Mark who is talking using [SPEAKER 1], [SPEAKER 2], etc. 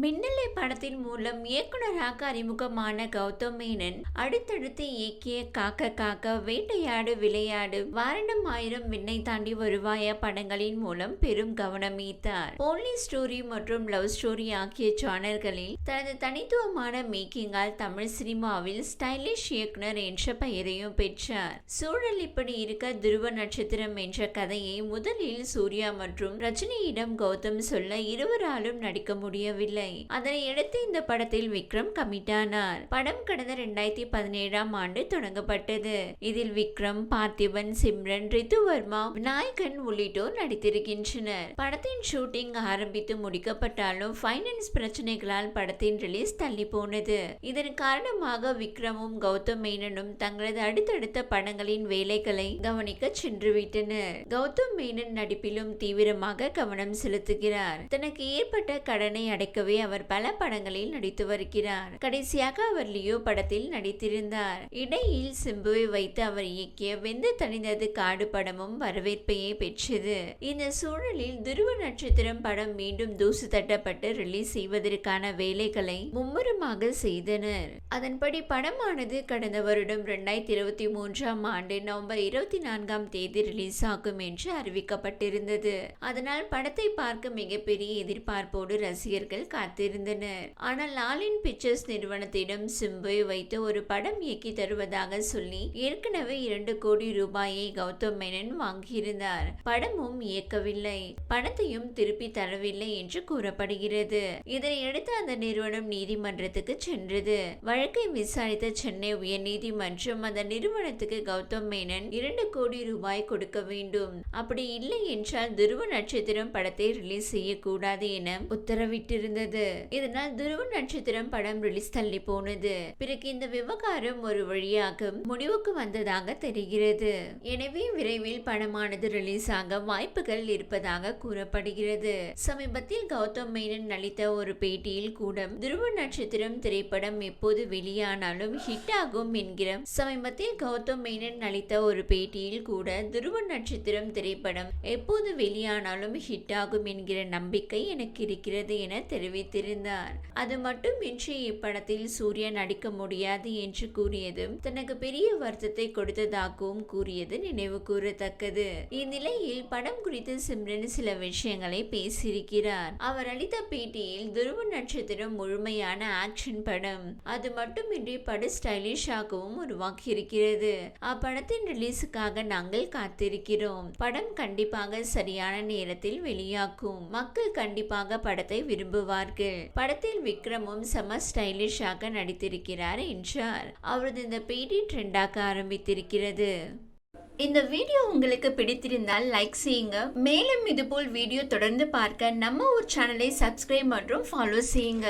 [SPEAKER 1] மின்னலை படத்தின் மூலம் இயக்குனராக அறிமுகமான கௌதம் மேனன் அடுத்தடுத்து இயக்கிய காக்க காக்க வேட்டையாடு விளையாடு வாரணம் ஆயிரம் விண்ணை தாண்டி வருவாயா படங்களின் மூலம் பெரும் கவனம் ஈர்த்தார். போலீஸ் ஸ்டோரி மற்றும் லவ் ஸ்டோரி ஆகிய சேனல்களில் தனது தனித்துவமான மேக்கிங்கால் தமிழ் சினிமாவில் ஸ்டைலிஷ் இயக்குனர் என்ற பெயரையும் பெற்றார். சூழல் இப்படி இருக்க துருவ நட்சத்திரம் என்ற கதையை முதலில் சூர்யா மற்றும் ரஜினியிடம் கௌதம் சொல்ல இருவராலும் நடிக்க முடியவில்லை. இல்லை. அதனையடுத்து இந்த படத்தில் விக்ரம் கமிட்டானார். படம் கடந்த ரெண்டாயிரத்தி பதினேழாம் ஆண்டு தொடங்கப்பட்டது. இதில் விக்ரம் பார்த்திபன் சிம்ரன் ரித்து வர்மா விநாயகன் உள்ளிட்டோர் நடித்திருக்கின்றனர். படத்தின் ஷூட்டிங் ஆரம்பித்து முடிக்கப்பட்டாலும் பைனான்ஸ் பிரச்சனைகளால் படத்தின் ரிலீஸ் தள்ளி போனது. இதன் காரணமாக விக்ரமும் கௌதம் மேனனும் தங்களது அடுத்தடுத்த படங்களின் வேலைகளை கவனிக்க சென்றுவிட்டனர். கௌதம் மேனன் நடிப்பிலும் தீவிரமாக கவனம் செலுத்துகிறார். தனக்கு ஏற்பட்ட கடனை அடைக்கவே அவர் பல படங்களில் நடித்து வருகிறார். கடைசியாக அவர் லியோ படத்தில் நடித்திருந்தார். இடையில் சிம்புவை வைத்து அவர் இயக்கிய வெந்து தணிந்தது காடு படமும் வரவேற்பையே பெற்றது. இந்த சூழலில் துருவ நட்சத்திரம் படம் மீண்டும் தூசு தட்டப்பட்டு ரிலீஸ் செய்வதற்கான வேலைகளை மும்முரமாக செய்தனர். அதன்படி படமானது கடந்த வருடம் இரண்டாயிரத்தி இருபத்தி மூன்றாம் ஆண்டு நவம்பர் இருபத்தி நான்காம் தேதி ரிலீஸ் ஆகும் என்று அறிவிக்கப்பட்டிருந்தது. அதனால் படத்தை பார்க்க மிகப்பெரிய எதிர்பார்ப்போடு ரசிகர்கள் காத்திருந்தனர். ஆனால் லாலின் பிக்சர்ஸ் நிறுவனத்திடம் சிம்பை வைத்து ஒரு படம் இயக்கி தருவதாக சொல்லி ஏற்கனவே இரண்டு கோடி ரூபாயை கௌதம் மேனன் வாங்கியிருந்தார். படமும் இயக்கவில்லை. பணத்தையும் திருப்பி தரவில்லை என்று கூறப்படுகிறது. இதனையடுத்து அந்த நிறுவனம் நீதிமன்றத்துக்கு சென்றது. வழக்கை விசாரித்த சென்னை உயர்நீதிமன்றம் அந்த நிறுவனத்துக்கு கௌதம் மேனன் இரண்டு கோடி ரூபாய் கொடுக்க வேண்டும். அப்படி இல்லை என்றால் துருவ நட்சத்திரம் படத்தை ரிலீஸ் செய்யக்கூடாது என உத்தரவிட்டிருந்தது. இருந்தது. இதனால் துருவ நட்சத்திரம் படம் ரிலீஸ் தள்ளி போனது. பிறகு இந்த விவகாரம் ஒரு வழியாக முடிவுக்கு வந்ததாக தெரிகிறது. எனவே விரைவில் படமானது ரிலீஸ் ஆக வாய்ப்புகள் இருப்பதாக கூறப்படுகிறது. சமீபத்தில் கௌதம் மேனன் அளித்த ஒரு பேட்டியில் கூட துருவ நட்சத்திரம் திரைப்படம் எப்போது வெளியானாலும் ஹிட் ஆகும் என்கிற சமீபத்தில் கௌதம் மேனன் அளித்த ஒரு பேட்டியில் கூட துருவ நட்சத்திரம் திரைப்படம் எப்போது வெளியானாலும் ஹிட் ஆகும் என்கிற நம்பிக்கை எனக்கு இருக்கிறது என தெரிவித்தார் தெரிவித்திருந்தார். அது மட்டுமின்றி இப்படத்தில் சூர்யா நடிக்க முடியாது என்று கூறியதும் தனக்கு பெரிய வருத்தத்தை கொடுத்ததாகவும் கூறியது நினைவு கூறத்தக்கது. இந்நிலையில் படம் குறித்து சிம்ரன் சில விஷயங்களை பேசியிருக்கிறார். அவர் அளித்த பேட்டியில் துருவ நட்சத்திரம் முழுமையான ஆக்ஷன் படம். அது மட்டுமின்றி படு ஸ்டைலிஷாகவும் உருவாக்கி இருக்கிறது அப்படத்தின் ரிலீஸுக்காக நாங்கள் காத்திருக்கிறோம். படம் கண்டிப்பாக சரியான நேரத்தில் வெளியாகும். மக்கள் கண்டிப்பாக படத்தை விரும்புவார் விரும்புவார்கள் படத்தில் விக்ரமும் செம ஸ்டைலிஷாக நடித்திருக்கிறார் என்றார் அவரது இந்த பேட்டி ட்ரெண்டாக ஆரம்பித்திருக்கிறது. இந்த வீடியோ உங்களுக்கு பிடித்திருந்தால் லைக் செய்யுங்க. மேலும் இதுபோல் வீடியோ தொடர்ந்து பார்க்க நம்ம ஒரு சேனலை சப்ஸ்கிரைப் மற்றும் ஃபாலோ செய்யுங்க.